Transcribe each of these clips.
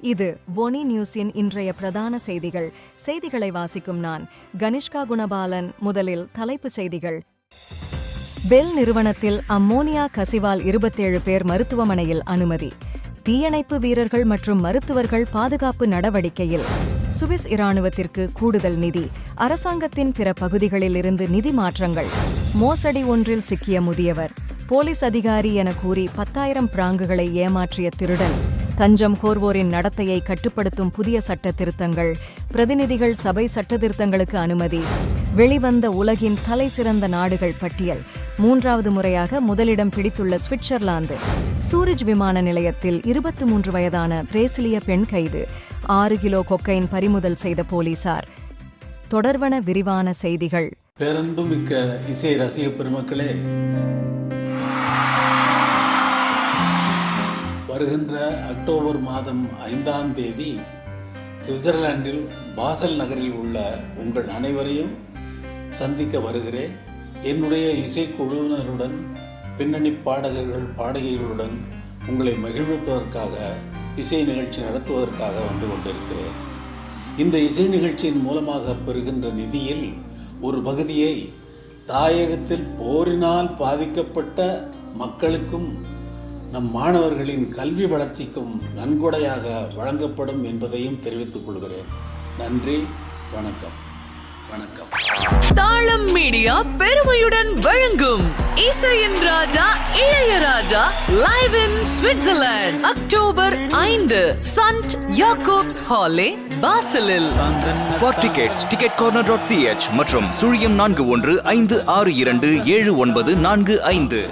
இது ஒனி நியூஸின் இன்றைய பிரதான செய்திகள். செய்திகளை வாசிக்கும் நான் கனிஷ்கா குணபாலன். முதலில் தலைப்புச் செய்திகள். பெல் நிறுவனத்தில் அம்மோனியா கசிவால் இருபத்தேழு பேர் மருத்துவமனையில் அனுமதி. தீயணைப்பு வீரர்கள் மற்றும் மருத்துவர்கள் பாதுகாப்பு நடவடிக்கையில். சுவிஸ் இராணுவத்திற்கு கூடுதல் நிதி. அரசாங்கத்தின் பிற பகுதிகளில் இருந்து நிதி மாற்றங்கள். மோசடி ஒன்றில் சிக்கிய முதியவர். போலீஸ் அதிகாரி என கூறி பத்தாயிரம் பிராங்குகளை ஏமாற்றிய திருடன். தஞ்சம் கோர்வோரின் நடத்தையை கட்டுப்படுத்தும் புதிய சட்ட திருத்தங்கள் பிரதிநிதிகள் சபை சட்டத்திருத்தங்களுக்கு அனுமதி. வெளிவந்த உலகின் தலை சிறந்த நாடுகள் பட்டியல். மூன்றாவது முறையாக முதலிடம் பிடித்துள்ள சுவிட்சர்லாந்து. சூரஜ் விமான நிலையத்தில் இருபத்தி மூன்று வயதான பிரேசிலிய பெண் கைது. ஆறு கிலோ கொக்கைன் பறிமுதல் செய்த போலீசார். தொடர்வன விரிவான செய்திகள். பேரன்பு மிக்க இசை ரசிக பெருமக்களே வருகின்ற அக்டோபர் மாதம் ஐந்தாம் தேதி சுவிட்சர்லாந்தில் பாசல் நகரில் உள்ள உங்கள் அனைவரையும் சந்திக்க வருகிறேன். என்னுடைய இசைக்குழுவினருடன் பின்னணி பாடகர்கள் பாடகிகளுடன் உங்களை மகிழ்விப்பதற்காக இசை நிகழ்ச்சி நடத்துவதற்காக வந்து கொண்டிருக்கிறேன். இந்த இசை நிகழ்ச்சியின் மூலமாக பெறுகின்ற நிதியில் ஒரு பகுதியை தாயகத்தில் போரினால் பாதிக்கப்பட்ட மக்களுக்கும் நம் மாணவர்களின் கல்வி வளர்ச்சிக்கும் நன்கொடையாக வழங்கப்படும் என்பதையும் தெரிவித்துக் கொள்கிறேன். நன்றி வணக்கம். வணக்கம். தாளம் மீடியா பெருமையுடன் வழங்கும் இசையின் ராஜா Ilaiyaraaja live in Switzerland October ஐந்து Sankt Jakobs Halle பாசலில் for tickets ticket corner dot CH மற்றும் சுழியம் நான்கு ஒன்று ஐந்து ஆறு இரண்டு ஏழு ஒன்பது நான்கு ஐந்து.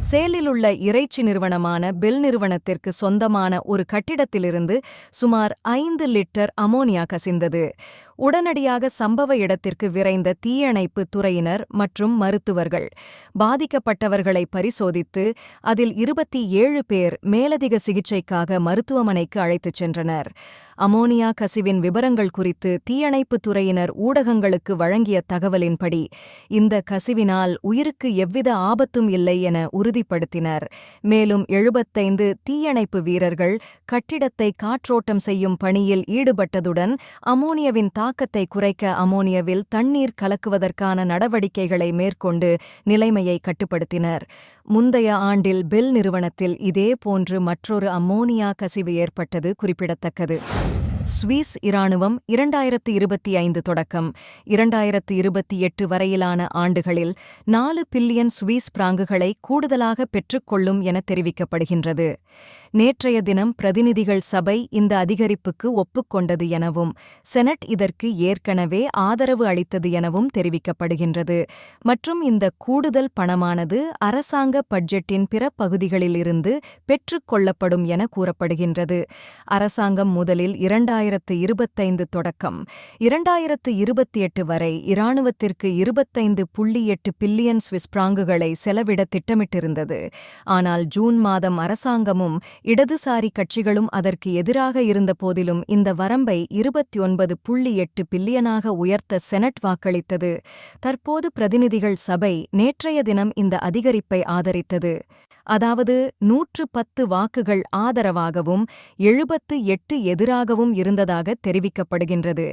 சேலில் உள்ள இறைச்சி நிறுவனமான பெல் நிறுவனத்திற்கு சொந்தமான ஒரு கட்டிடத்திலிருந்து சுமார் ஐந்து லிட்டர் அமோனியா கசிந்தது. உடனடியாக சம்பவ இடத்திற்கு விரைந்த தீயணைப்பு துறையினர் மற்றும் மருத்துவர்கள் பாதிக்கப்பட்டவர்களை பரிசோதித்து அதில் இருபத்தி ஏழு பேர் மேலதிக சிகிச்சைக்காக மருத்துவமனைக்கு அழைத்துச் சென்றனர். அமோனியா கசிவின் விவரங்கள் குறித்து தீயணைப்பு துறையினர் ஊடகங்களுக்கு வழங்கிய தகவலின்படி இந்த கசிவினால் உயிருக்கு எவ்வித ஆபத்தும் இல்லை என உறுதி உறுதிப்படுத்தினர். மேலும் எழுபத்தைந்து தீயணைப்பு வீரர்கள் கட்டிடத்தை காற்றோட்டம் செய்யும் பணியில் ஈடுபட்டதுடன் அமோனியாவின் தாக்கத்தை குறைக்க அமோனியாவில் தண்ணீர் கலக்குவதற்கான நடவடிக்கைகளை மேற்கொண்டு நிலைமையை கட்டுப்படுத்தினர். முந்தைய ஆண்டில் பெல் நிறுவனத்தில் இதேபோன்று மற்றொரு அம்மோனியா கசிவு ஏற்பட்டது குறிப்பிடத்தக்கது. சுவிஸ் இராணுவம் இரண்டாயிரத்து இருபத்தி ஐந்து தொடக்கம். இரண்டாயிரத்து இருபத்தி எட்டு வரையிலான ஆண்டுகளில் நாலு பில்லியன் சுவிஸ் பிராங்குகளை கூடுதலாக பெற்றுக்கொள்ளும் என தெரிவிக்கப்படுகின்றது. நேற்றைய தினம் பிரதிநிதிகள் சபை இந்த அதிகரிப்புக்கு ஒப்புக்கொண்டது எனவும் செனட் இதற்கு ஏற்கனவே ஆதரவு அளித்தது எனவும் தெரிவிக்கப்படுகின்றது. மற்றும் இந்த கூடுதல் பணமானது அரசாங்க பட்ஜெட்டின் பிற பகுதிகளிலிருந்து பெற்றுக்கொள்ளப்படும் என கூறப்படுகின்றது. அரசாங்கம் முதலில் இரண்டாயிரத்து இருபத்தைந்து தொடக்கம். இரண்டாயிரத்து இருபத்தி எட்டு வரை இராணுவத்திற்கு இருபத்தைந்து புள்ளி எட்டு பில்லியன் ஸ்விஸ் பிராங்குகளை செலவிட திட்டமிட்டிருந்தது. ஆனால் ஜூன் மாதம் அரசாங்கமும் இடதுசாரி கட்சிகளும் அதற்கு எதிராக இருந்த போதிலும் இந்த வரம்பை இருபத்தி ஒன்பது புள்ளி எட்டு பில்லியனாக உயர்த்த செனட் வாக்களித்தது. தற்போது பிரதிநிதிகள் சபை நேற்றைய தினம் இந்த அதிகரிப்பை ஆதரித்தது. அதாவது நூற்று பத்து வாக்குகள் ஆதரவாகவும் எழுபத்து எட்டு எதிராகவும் இருந்ததாக தெரிவிக்கப்படுகின்றது.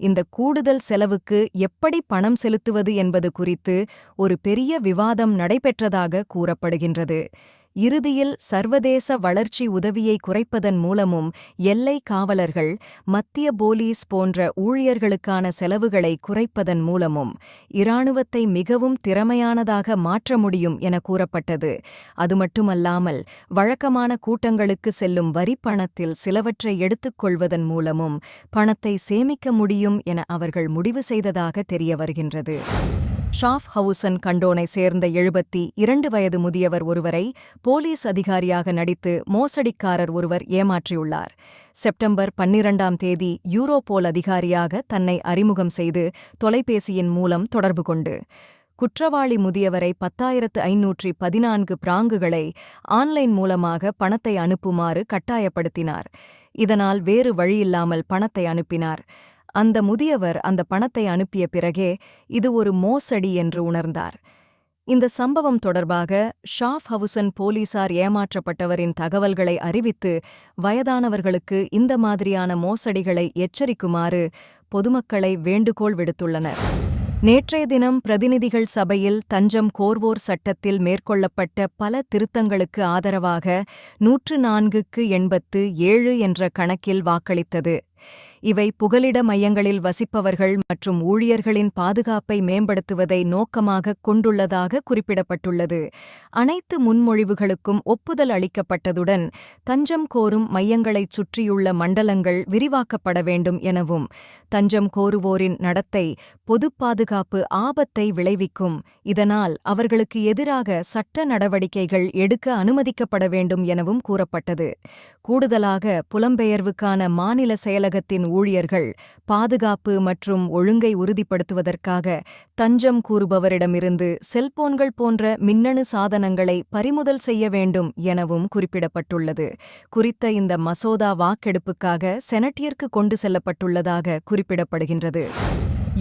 இந்த கூடுதல் செலவுக்கு எப்படி பணம் செலுத்துவது என்பது குறித்து ஒரு பெரிய விவாதம் நடைபெற்றதாக கூறப்படுகின்றது. இறுதியில் சர்வதேச வளர்ச்சி உதவியை குறைப்பதன் மூலமும் எல்லை காவலர்கள் மத்திய போலீஸ் போன்ற ஊழியர்களுக்கான செலவுகளை குறைப்பதன் மூலமும் இராணுவத்தை மிகவும் திறமையானதாக மாற்ற முடியும் என கூறப்பட்டது. அது மட்டுமல்லாமல் வழக்கமான கூட்டங்களுக்கு செல்லும் வரி பணத்தில் சிலவற்றை எடுத்துக்கொள்வதன் மூலமும் பணத்தை சேமிக்க முடியும் என அவர்கள் முடிவு செய்ததாக தெரிய வருகின்றது. ஷாஃப் ஹவுசன் கண்டோனை சேர்ந்த எழுபத்தி இரண்டு வயது முதியவர் ஒருவரை போலீஸ் அதிகாரியாக நடித்து மோசடிக்காரர் ஒருவர் ஏமாற்றியுள்ளார். செப்டம்பர் பன்னிரண்டாம் தேதி யூரோபோல் அதிகாரியாக தன்னை அறிமுகம் செய்து தொலைபேசியின் மூலம் தொடர்பு கொண்டு. குற்றவாளி முதியவரை பத்தாயிரத்து ஐநூற்றி பதினான்கு பிராங்குகளை ஆன்லைன் மூலமாக பணத்தை அனுப்புமாறு கட்டாயப்படுத்தினார். இதனால் வேறு வழியில்லாமல் பணத்தை அனுப்பினார். அந்த முதியவர் அந்த பணத்தை அனுப்பிய பிறகே இது ஒரு மோசடி என்று உணர்ந்தார். இந்த சம்பவம் தொடர்பாக ஷாஃப் ஹவுசன் போலீசார் ஏமாற்றப்பட்டவரின் தகவல்களை அறிவித்து வயதானவர்களுக்கு இந்த மாதிரியான மோசடிகளை எச்சரிக்குமாறு பொதுமக்களை வேண்டுகோள் விடுத்துள்ளனர். நேற்றைய தினம் பிரதிநிதிகள் சபையில் தஞ்சம் கோர்வோர் சட்டத்தில் மேற்கொள்ளப்பட்ட பல திருத்தங்களுக்கு ஆதரவாக நூற்று நான்குக்கு எண்பத்து ஏழு என்ற கணக்கில் வாக்களித்தது. இவை புகலிட மையங்களில் வசிப்பவர்கள் மற்றும் ஊழியர்களின் பாதுகாப்பை மேம்படுத்துவதை நோக்கமாகக் கொண்டுள்ளதாக குறிப்பிடப்பட்டுள்ளது. அனைத்து முன்மொழிவுகளுக்கும் ஒப்புதல் அளிக்கப்பட்டதுடன் தஞ்சம் கோரும் மையங்களைச் சுற்றியுள்ள மண்டலங்கள் விரிவாக்கப்பட வேண்டும் எனவும் தஞ்சம் கோருவோரின் நடத்தை பொதுப் பாதுகாப்பு ஆபத்தை விளைவிக்கும் இதனால் அவர்களுக்கு எதிராக சட்ட நடவடிக்கைகள் எடுக்க அனுமதிக்கப்பட வேண்டும் எனவும் கூறப்பட்டது. கூடுதலாக புலம்பெயர்வுக்கான மாநில செயலகத்தின் ஊழியர்கள் பாதுகாப்பு மற்றும் ஒழுங்கை உறுதிப்படுத்துவதற்காக தஞ்சம் கூறுபவரிடமிருந்து செல்போன்கள் போன்ற மின்னணு சாதனங்களை பறிமுதல் செய்ய வேண்டும் எனவும் குறிப்பிடப்பட்டுள்ளது. குறித்த இந்த மசோதா வாக்கெடுப்புக்காக செனட்டியர்க்கு கொண்டு செல்லப்பட்டுள்ளதாக குறிப்பிடப்படுகின்றது.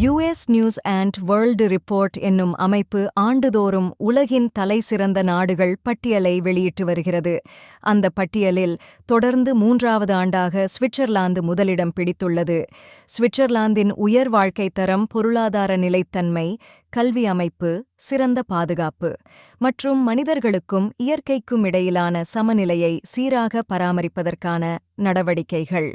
US news and world report என்னும் அமைப்பு ஆண்டுதோறும் உலகின் தலைசிறந்த நாடுகள் பட்டியலை வெளியிட்டு வருகிறது. அந்த பட்டியலில் தொடர்ந்து மூன்றாவது ஆண்டாக சுவிட்சர்லாந்து முதலிடம் பிடித்துள்ளது. சுவிட்சர்லாந்தின் உயர் வாழ்க்கைத் தரம் பொருளாதார நிலைத்தன்மை கல்வி அமைப்பு சிறந்த பாதுகாப்பு மற்றும் மனிதர்களுக்கும் இயற்கைக்கும் இடையிலான சமநிலையை சீராக பராமரிப்பதற்கான நடவடிக்கைகள்.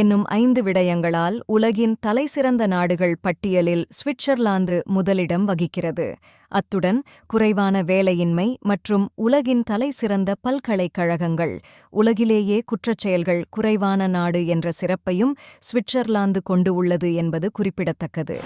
என்னும் ஐந்து விடயங்களால் உலகின் தலைசிறந்த நாடுகள் பட்டியலில் சுவிட்சர்லாந்து முதலிடம் வகிக்கிறது. அத்துடன் குறைவான வேலையின்மை மற்றும் உலகின் தலைசிறந்த பல்கலைக்கழகங்கள் உலகிலேயே குற்றச்செயல்கள் குறைவான நாடு என்ற சிறப்பையும் சுவிட்சர்லாந்து கொண்டு உள்ளது என்பது குறிப்பிடத்தக்கது.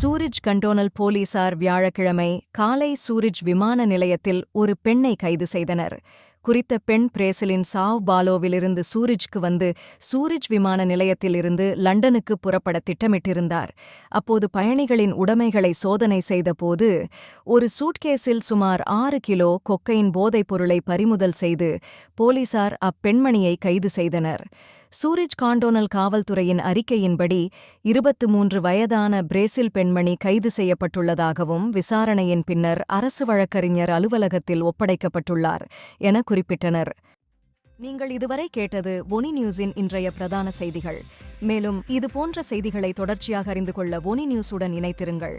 சூரிஜ் கண்டோனல் போலீசார் வியாழக்கிழமை காலை சூரிஜ் விமான நிலையத்தில் ஒரு பெண்ணை கைது செய்தனர். குறித்த பெண் பிரேசிலின் சாவ் பாலோவிலிருந்து சூரிஜ்க்கு வந்து சூரிஜ் விமான நிலையத்திலிருந்து லண்டனுக்கு புறப்பட திட்டமிட்டிருந்தார். அப்போது பயணிகளின் உடைமைகளை சோதனை செய்தபோது ஒரு சூட்கேஸில் சுமார் ஆறு கிலோ கொக்கையின் போதைப் பொருளை பறிமுதல் செய்து போலீசார் அப்பெண்மணியை கைது செய்தனர். சூரஜ் காண்டோனல் காவல்துறையின் அறிக்கையின்படி இருபத்து மூன்று வயதான பிரேசில் பெண்மணி கைது செய்யப்பட்டுள்ளதாகவும் விசாரணையின் பின்னர் அரசு வழக்கறிஞர் அலுவலகத்தில் ஒப்படைக்கப்பட்டுள்ளார் என குறிப்பிட்டனர். நீங்கள் இதுவரை கேட்டது ஒனி நியூஸின் இன்றைய பிரதான செய்திகள். மேலும் இதுபோன்ற செய்திகளை தொடர்ச்சியாக அறிந்து கொள்ள ஒனி நியூஸுடன் இணைத்திருங்கள்